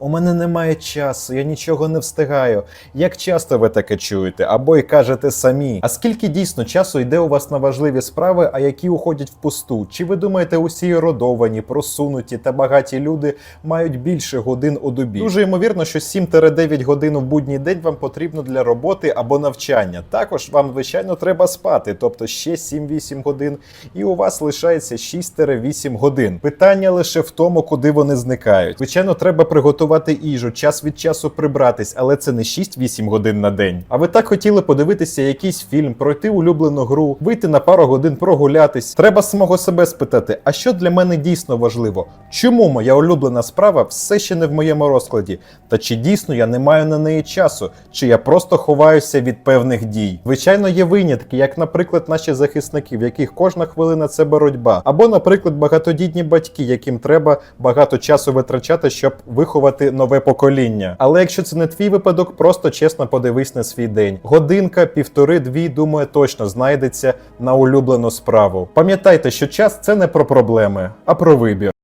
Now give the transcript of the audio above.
У мене немає часу, я нічого не встигаю. Як часто ви таке чуєте, або й кажете самі? А скільки дійсно часу йде у вас на важливі справи, а які уходять в пусту? Чи ви думаєте, усі родовані, просунуті та багаті люди мають більше годин у добі? Дуже ймовірно, що 7-9 годин в будній день вам потрібно для роботи або навчання. Також вам, звичайно, треба спати, тобто ще 7-8 годин, і у вас лишається 6-8 годин. Питання лише в тому, куди вони зникають. Звичайно, треба приготувати їжу, час від часу прибратись, але це не 6-8 годин на день. А ви так хотіли подивитися якийсь фільм, пройти улюблену гру, вийти на пару годин прогулятись. Треба самого себе спитати, а що для мене дійсно важливо? Чому моя улюблена справа все ще не в моєму розкладі? Та чи дійсно я не маю на неї часу? Чи я просто ховаюся від певних дій? Звичайно, є винятки, як, наприклад, наші захисники, в яких кожна хвилина це боротьба, або, наприклад, багатодітні батьки, яким треба багато часу витрачати, щоб виховати нове покоління. Але якщо це не твій випадок, просто чесно подивись на свій день. Годинка, півтори-дві, думаю, точно знайдеться на улюблену справу. Пам'ятайте, що час це не про проблеми, а про вибір.